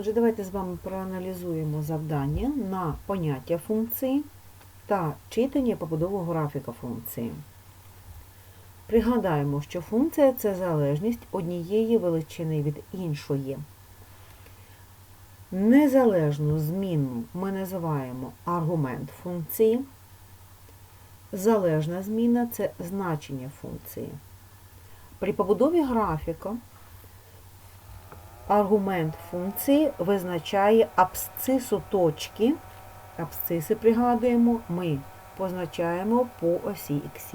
Отже, давайте з вами проаналізуємо завдання на поняття функції та читання побудову графіка функції. Пригадаємо, що функція це залежність однієї величини від іншої. Незалежну змінну ми називаємо аргумент функції. Залежна зміна це значення функції. При побудові графіка аргумент функції визначає абсцису точки. Абсциси, пригадуємо, ми позначаємо по осі х.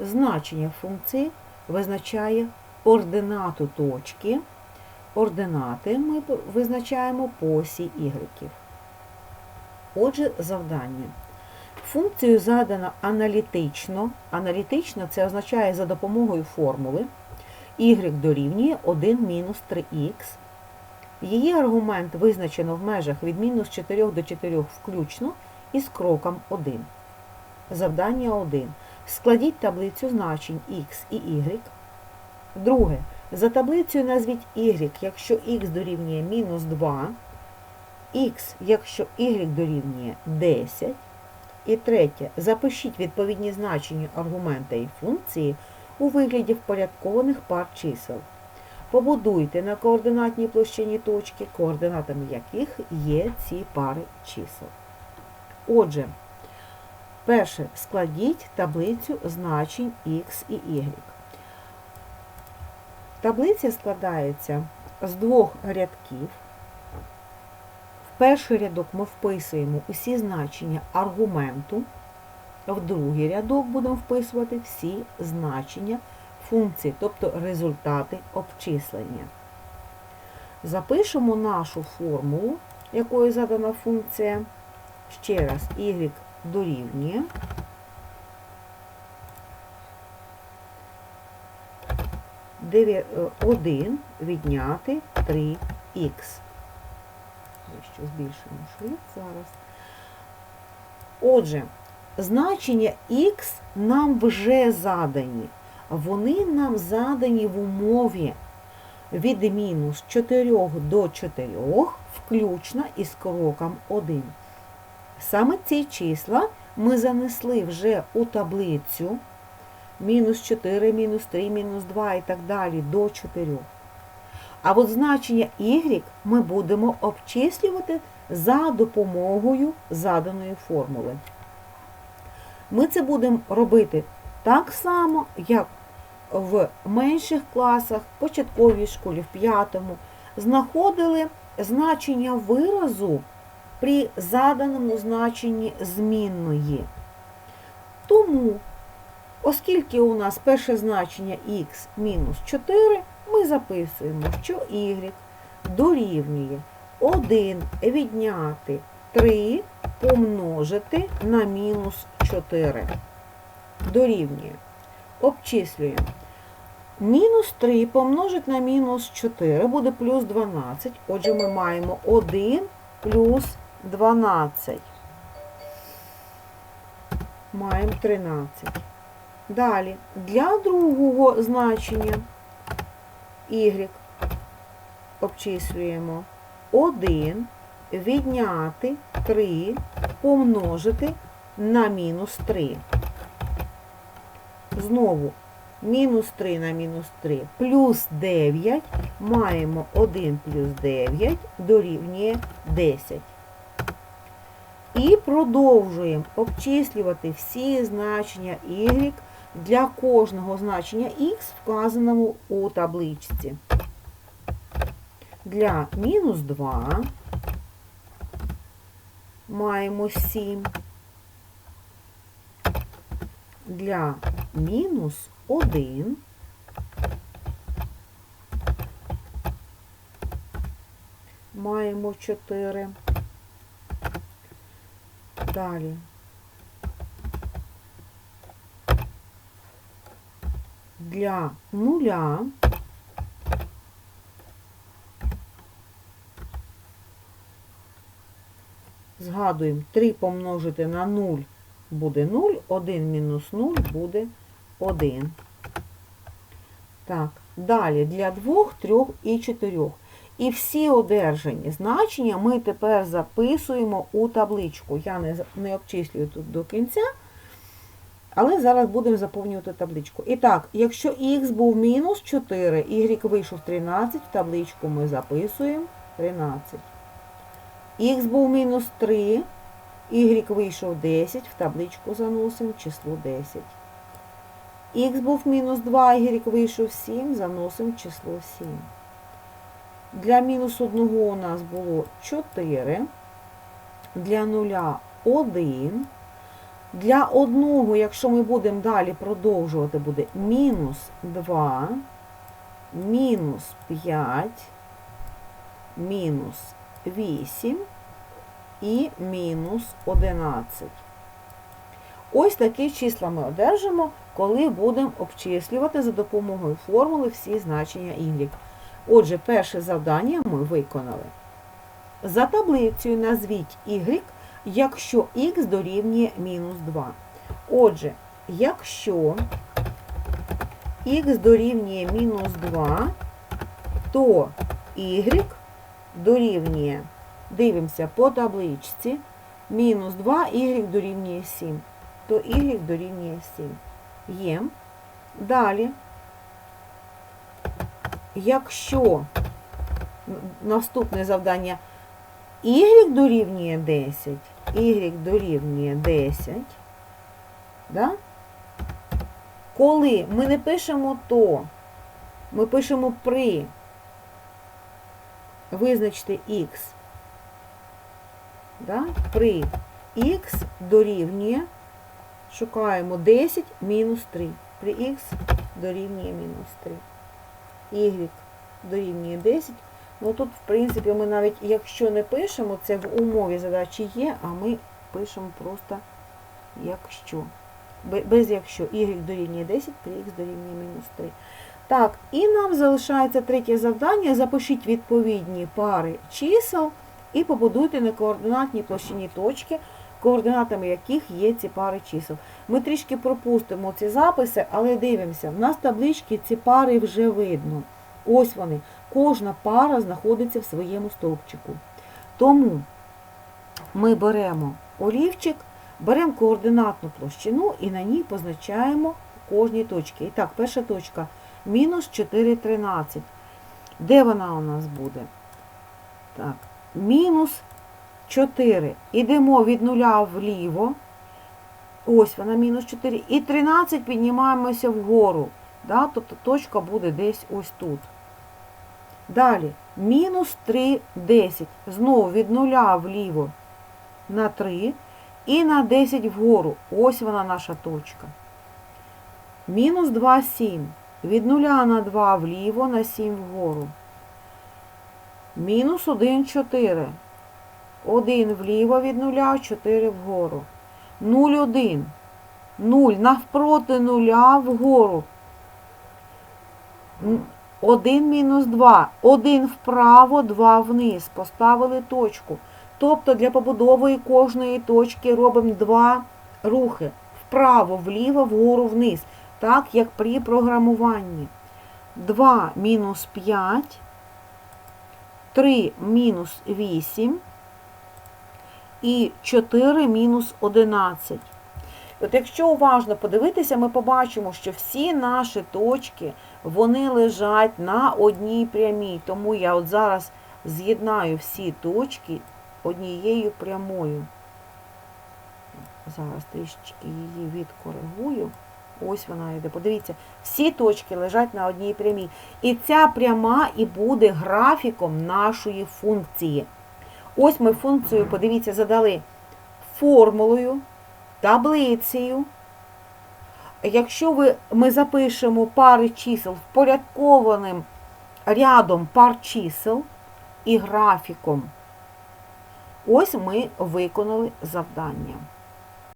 Значення функції визначає ординату точки. Ординати ми визначаємо по осі y. Отже, завдання. Функцію задано аналітично. Аналітично це означає за допомогою формули y дорівнює 1 мінус 3х. Її аргумент визначено в межах від мінус 4 до 4 включно із кроком 1. Завдання 1. Складіть таблицю значень x і y. Друге. За таблицею назвіть y, якщо х дорівнює мінус 2, х, якщо y дорівнює 10. І третє. Запишіть відповідні значення аргумента і функції у вигляді впорядкованих пар чисел. Побудуйте на координатній площині точки, координатами яких є ці пари чисел. Отже, перше, складіть таблицю значень x і y. Таблиця складається з двох рядків. В перший рядок ми вписуємо усі значення аргументу. В другий рядок будемо вписувати всі значення функції, тобто результати обчислення. Запишемо нашу формулу, якою задана функція. Ще раз, y дорівнює. Дев'я- е, 1 відняти 3х. Що збільшимо шрифт зараз. Отже, Значення х нам вже задані. Вони нам задані в умові від мінус 4 до 4, включно із кроком 1. Саме ці числа ми занесли вже у таблицю мінус 4, мінус 3, мінус 2 і так далі до 4. А от значення y ми будемо обчислювати за допомогою заданої формули. Ми це будемо робити так само, як в менших класах, початковій школі, в п'ятому, знаходили значення виразу при заданому значенні змінної. Тому, оскільки у нас перше значення х мінус 4, ми записуємо, що y дорівнює 1 відняти 3 помножити на мінус 4. Дорівнює. Обчислюємо. Мінус 3 помножити на мінус 4 буде плюс 12. Отже, ми маємо 1 плюс 12. Маємо 13. Далі, для другого значення y обчислюємо 1 відняти 3 помножити на мінус 3. Знову мінус 3 на мінус 3 плюс 9. Маємо 1 плюс 9 дорівнює 10. І продовжуємо обчислювати всі значення y для кожного значення х, вказаному у табличці. Для мінус 2 маємо 7. Для мінус 1 маємо 4. Далі. Для нуля Згадуємо, 3 помножити на 0 буде 0, 1 мінус 0 буде 1. Так, далі для 2, 3 і 4. І всі одержані значення ми тепер записуємо у табличку. Я не, не обчислюю тут до кінця, але зараз будемо заповнювати табличку. І так, якщо х був мінус 4, y вийшов 13, в табличку ми записуємо 13. Х був мінус 3, y вийшов 10, в табличку заносимо число 10. Х був мінус 2, y вийшов 7, заносимо число 7. Для мінус 1 у нас було 4, для 0 1. Для одного, якщо ми будемо далі продовжувати, буде мінус 2, мінус 5, мінус 8 і мінус 11. Ось такі числа ми одержимо, коли будемо обчислювати за допомогою формули всі значення y. Отже, перше завдання ми виконали. За таблицею назвіть y, якщо х дорівнює мінус 2. Отже, якщо х дорівнює мінус 2, то y дорівнює, дивимося по табличці, мінус 2, y дорівнює 7, то y дорівнює 7. Є. Далі, якщо наступне завдання. Y дорівнює 10, y дорівнює 10, да? коли ми не пишемо то, ми пишемо при. Визначте x, да? при x дорівнює, шукаємо 10 мінус 3, при x дорівнює мінус 3, y дорівнює 10, Ну тут, в принципі, ми навіть, якщо не пишемо, це в умові задачі є, а ми пишемо просто якщо. Без якщо y дорівнює 10, то x дорівнює мінус 3. Так, і нам залишається третє завдання. Запишіть відповідні пари чисел і побудуйте на координатній площині точки, координатами яких є ці пари чисел. Ми трішки пропустимо ці записи, але дивимося, в нас таблички ці пари вже видно. Ось вони. Кожна пара знаходиться в своєму стовпчику. Тому ми беремо олівчик, беремо координатну площину і на ній позначаємо кожні точки. І так, перша точка мінус 4,13. Де вона у нас буде? Так, мінус 4. Ідемо від нуля вліво. Ось вона мінус 4. І 13 піднімаємося вгору. Да? Тобто точка буде десь ось тут. Далі, мінус 3, 10. Знову від нуля вліво на 3 і на 10 вгору. Ось вона наша точка. Мінус 2, 7. Від нуля на 2 вліво на 7 вгору. Мінус 1, 4. 1 вліво від нуля, 4 вгору. 0, 1. 0 навпроти нуля вгору. 1 мінус 2. 1 вправо, 2 вниз. Поставили точку. Тобто для побудови кожної точки робимо два рухи. Вправо, вліво, вгору, вниз. Так, як при програмуванні. 2 мінус 5. 3 мінус 8. І 4 мінус 11. От якщо уважно подивитися, ми побачимо, що всі наші точки, вони лежать на одній прямій. Тому я от зараз з'єднаю всі точки однією прямою. Зараз трішечки її відкоригую. Ось вона йде. Подивіться, всі точки лежать на одній прямій. І ця пряма і буде графіком нашої функції. Ось ми функцію, подивіться, задали формулою, таблицею. Якщо ви, ми запишемо пари чисел впорядкованим рядом пар чисел і графіком, ось ми виконали завдання.